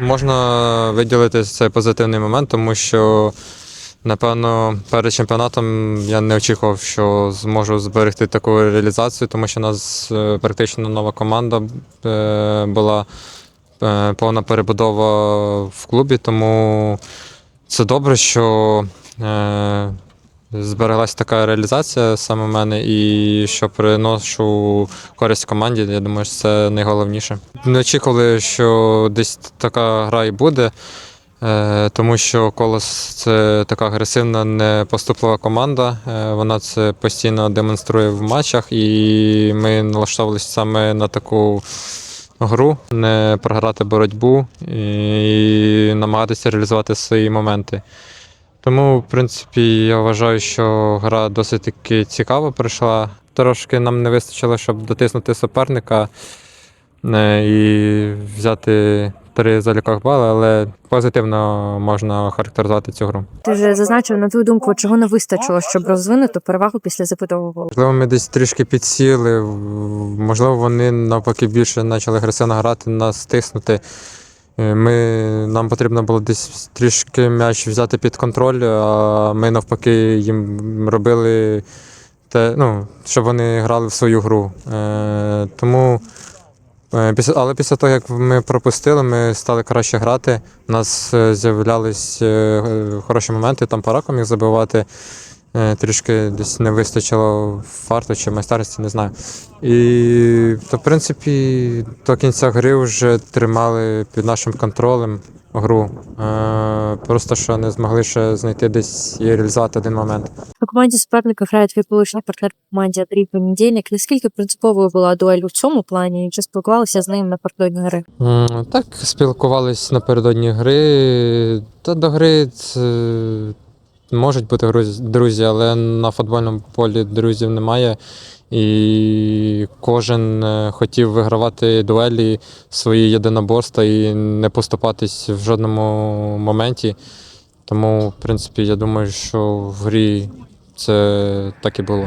Можна виділити цей позитивний момент, тому що, напевно, перед чемпіонатом я не очікував, що зможу зберегти таку реалізацію, тому що у нас е, практично нова команда е, була е, повна перебудова в клубі, тому це добре, що збереглася така реалізація саме в мене, і що приношу користь команді. Я думаю, що це найголовніше. Не очікували, що десь така гра і буде, е, тому що Колос це така агресивна, непоступлива команда. Е, Вона це постійно демонструє в матчах, і ми налаштовувалися саме на таку. Гру, не програти боротьбу і намагатися реалізувати свої моменти. Тому, в принципі, я вважаю, що гра досить таки цікаво пройшла. Трошки нам не вистачило, щоб дотиснути суперника е, і взяти три заліках бали, але позитивно можна характеризувати цю гру. Ти вже зазначив на твою думку, чого не вистачило, щоб розвинути перевагу після забитого голу. Можливо, ми десь трішки підсіли, можливо, вони навпаки більше почали агресивно грати, нас тиснути. Е, Ми, нам потрібно було десь трішки м'яч взяти під контроль, а ми навпаки їм робили те, ну, щоб вони грали в свою гру. Е, тому, е, але після того, як ми пропустили, ми стали краще грати. У нас е, з'являлись е, хороші моменти, там парако міг забивати. Е, Трішки десь не вистачило фарту чи майстерності, не знаю. І то, в принципі, до кінця гри вже тримали під нашим контролем гру. Е, Просто що не змогли ще знайти десь і реалізувати один момент. У команді суперника грає твій колишній партнер в команді Андрій Понедільник. Наскільки принциповою була дуель у цьому плані? І чи спілкувалися з ним напередодні гри? Так, спілкувались напередодні гри. Та до гри це можуть бути друзі, але на футбольному полі друзів немає. І кожен е, хотів вигравати дуелі свої єдиноборства і не поступатись в жодному моменті. Тому, в принципі, я думаю, що в грі це так і було.